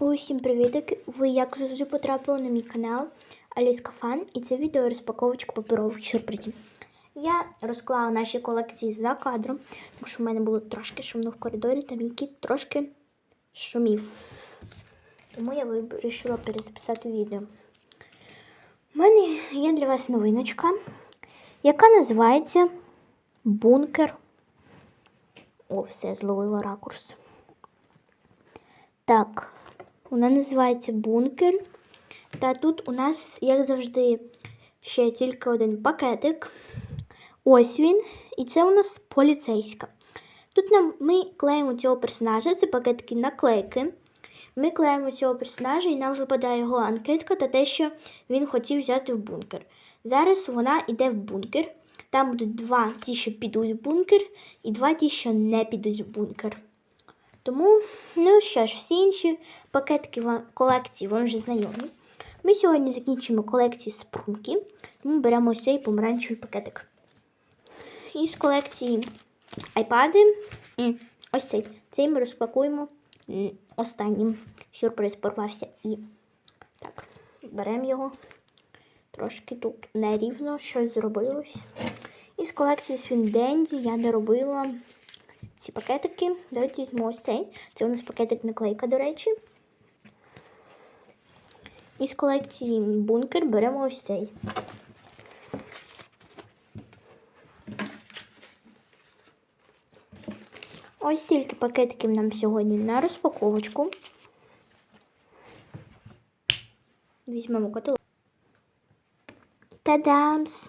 Усім привітики! Ви як завжди потрапили на мій канал Аліска Фан і це відео розпаковочка паперових сюрпризів. Я розклала наші колекції за кадром, тому що в мене було трошки шумно в коридорі, там який трошки шумів. Тому я вирішила перезаписати відео. У мене є для вас новиночка, яка називається Бункер. О, все, зловила ракурс. Так, вона називається бункер. Та тут у нас, як завжди, ще тільки один пакетик. Ось він. І це у нас поліцейська. Тут нам, ми клеїмо цього персонажа, це пакетики наклейки. Ми клеїмо цього персонажа і нам випадає його анкетка та те, що він хотів взяти в бункер. Зараз вона йде в бункер. Там будуть два ті, що підуть в бункер, і два ті, що не підуть в бункер. Тому, ну що ж, всі інші пакетики вам, колекції вам вже знайомі. Ми сьогодні закінчимо колекцію спрунки, тому беремо ось цей помаранчевий пакетик. Із колекції айпади, ось цей. Цей ми розпакуємо останнім. Сюрприз порвався. І так, беремо його. Трошки тут нерівно щось зробилось. Із колекції Свіндензі я не робила ці пакетики. Давайте візьмемо ось цей. Це у нас пакетик наклейка, до речі. Із колекції бункер беремо ось цей. Ось стільки пакетиків нам сьогодні на розпаковочку. Візьмемо каталог. Та-дамс!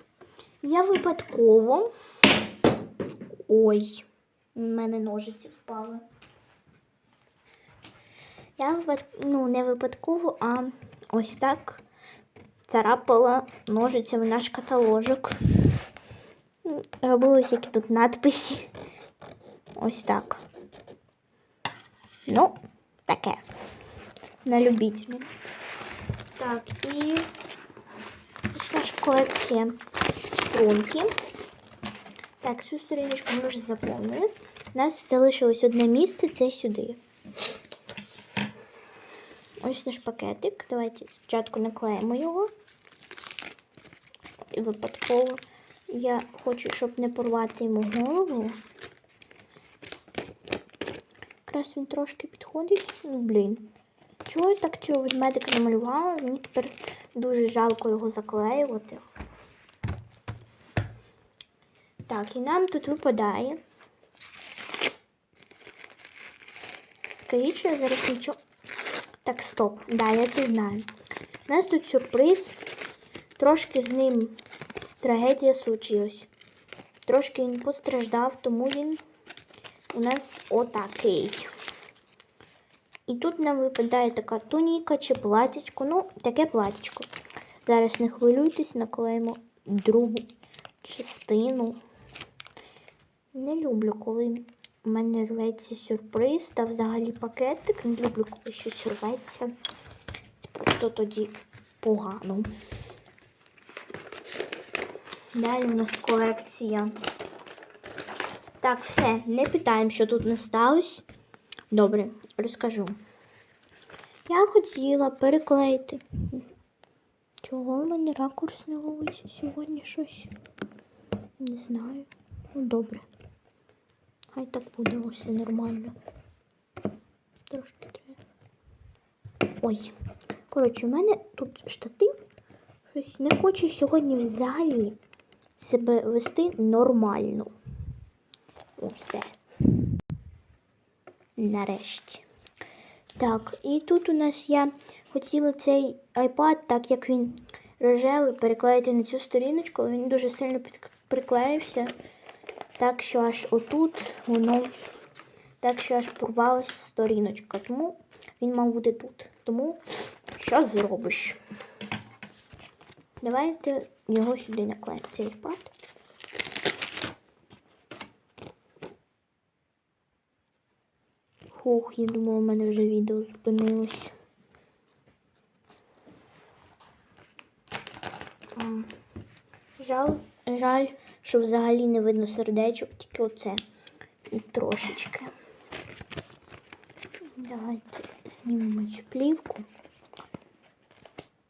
Я випадково. Ой, у мене ножиці впали. Я ну, не випадково, а ось так царапала ножицями наш каталожок. М, Робила всякі тут надписи. Ось так. Ну, таке. На любителя. Так, і ось наша колекція струнки. Так, цю сторіночку ми вже. У нас залишилось одне місце, це сюди. Ось наш пакетик. Давайте спочатку наклеїмо його. І випадково я хочу, щоб не порвати йому голову. Якраз він трошки підходить. Ну, блін. Чого я так цього ведмедика намалювала? Мені тепер дуже жалко його заклеювати. Так, і нам тут випадає. Що я зараз нічого. Так, стоп. Да, я це знаю. У нас тут сюрприз. Трошки з ним трагедія случилась. Трошки він постраждав, тому він у нас отакий. І тут нам випадає така туніка чи платічко. Ну, таке платічко. Зараз не хвилюйтесь, наклеїмо другу частину. Не люблю, коли у мене рветься сюрприз та взагалі пакетик. Не люблю, коли щось рветься. Це просто тоді погано. Далі у нас колекція. Так, все, не питаємо, що тут не сталося. Добре, розкажу. Я хотіла переклеїти. Чого в мене ракурс не ловиться сьогодні щось? Не знаю. Ну, добре. Хай так буде все нормально. Трошки треба. Ой. Коротше, у мене тут штатив. Щось не хоче сьогодні взагалі себе вести нормально. О, все. Нарешті. Так, і тут у нас я хотіла цей iPad, так як він рожевий, переклеїти на цю сторіночку. Він дуже сильно приклеївся. Так що аж отут воно, так що аж порвалася сторіночка. Тому він мав бути тут. Тому що зробиш? Давайте його сюди наклеїмо, цей iPad. Хух, я думала, у мене вже відео зупинилось. Жаль, жаль, що взагалі не видно сердечок, тільки оце і трошечки. Давайте знімемо цю плівку.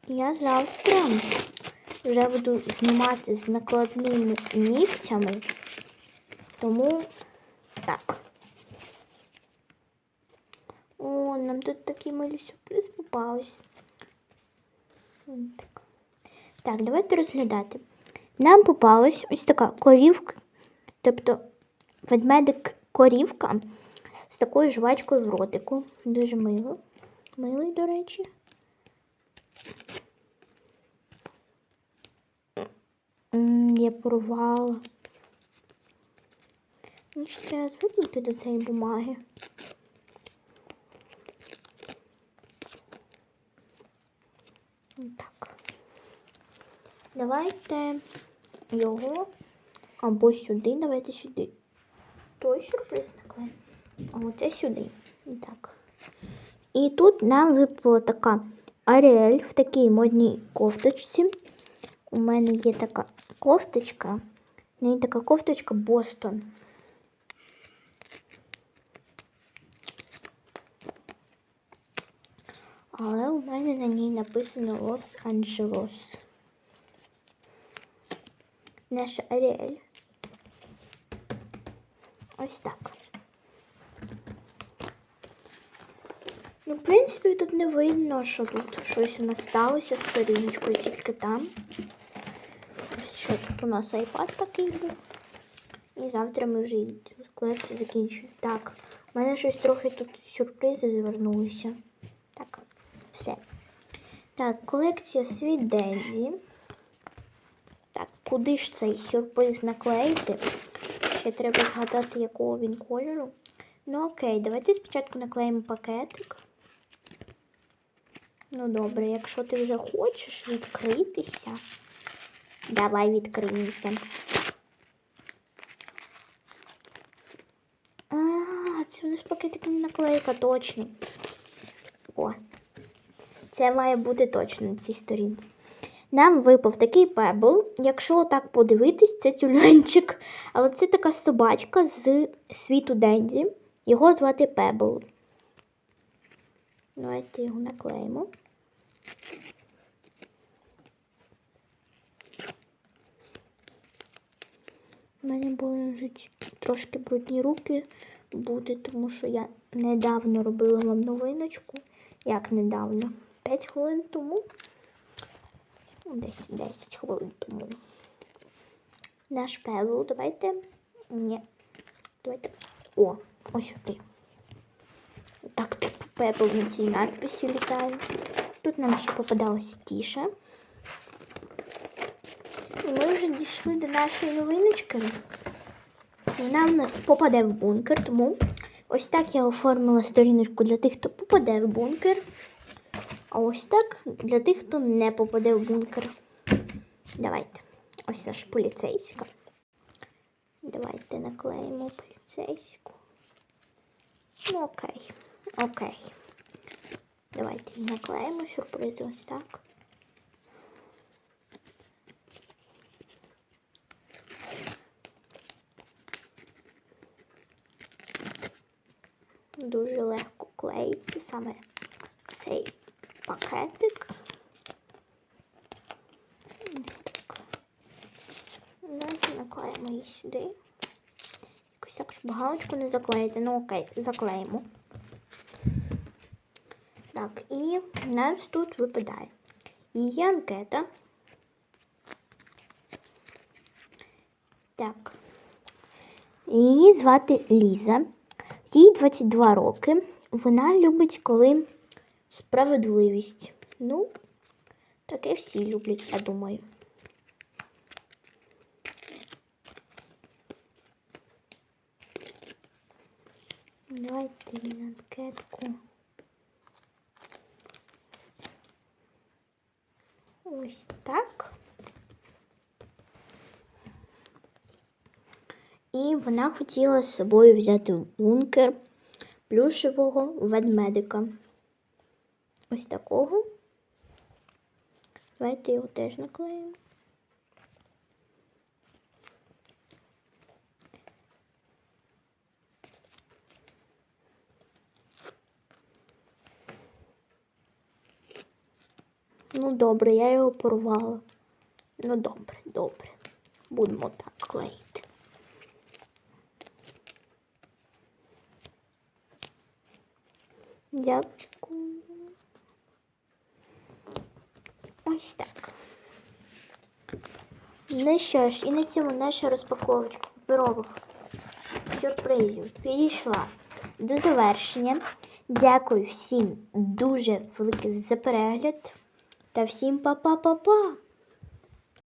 Я завтра вже буду знімати з накладними нігтями. Тому так. О, нам тут такий милий сюрприз попався. Так. так, давайте розглядати. Нам попалась ось така корівка, тобто ведмедик корівка з такою жвачкою в ротику. Дуже мило. Милий, до речі. Я порвала. Ну, ще треба звикнути до цієї бумаги. Так. Давайте його або сюди, давайте сюди. Той сюрприз наклеїмо. А оце сюди. Так. І тут нам випала така Аріель в такій модній кофточці. У мене є така кофточка. В неї така кофточка Бостон. Але у мене на ній написано Лос-Анджелес. Наша Аріель. Ось так. Ну, в принципі, тут не видно, що тут щось у нас сталося з сторіночкою, тільки там. Що тут у нас iPad такий був. І завтра ми вже цю колекцію закінчуємо. Так, у мене щось трохи тут сюрпризи звернулися. Так, все. Так, колекція Світ Дензі. Куди ж цей сюрприз наклеїти? Ще треба згадати, якого він кольору. Ну окей, давайте спочатку наклеїмо пакетик. Ну добре, якщо ти вже хочеш відкритися, давай відкриємося. А, це у нас пакетик не наклейка, точно. О, це має бути точно на цій сторінці. Нам випав такий пебл. Якщо так подивитись, це тюленчик. Але це така собачка з світу Дензі. Його звати Пебл. Давайте його наклеїмо. У мене будуть трошки брудні руки буде, тому що я недавно робила вам новиночку. Як недавно? 5 хвилин тому. Ну, Десь 10 хвилин тому. Наш певел, давайте. Ні. Давайте. О, ось сюди. Так, типу пепел на цій надписі літає. Тут нам ще попадалась тіша. І ми вже дійшли до нашої новиночки. Вона в нас попаде в бункер, тому ось так я оформила сторіночку для тих, хто попаде в бункер. А ось так для тих, хто не попаде в бункер. Давайте. Ось наш поліцейська. Давайте наклеїмо поліцейську. Ну, окей. Окей. Давайте наклеїмо сюрпризи ось так. Дуже легко клеїться саме цей пакетик. Ось так. Наклеїмо її сюди. Якось так, щоб галочку не заклеїти. Ну окей, заклеїмо. Так, і в нас тут випадає її анкета. Так. Її звати Ліза. Їй 22 роки. Вона любить, коли справедливість. Ну, таке всі люблять, я думаю. Давайте анкетку. Ось так. І вона хотіла з собою взяти бункер плюшевого ведмедика. Ось такого. Давайте його теж наклеїмо. Ну, добре, я його порвала. Ну, добре, добре. Будемо так клеїти. Дякую. Ось. Ну що ж, і на цьому наша розпаковочка паперових сюрпризів підійшла до завершення. Дякую всім дуже велике за перегляд. Та всім па-па-па-па!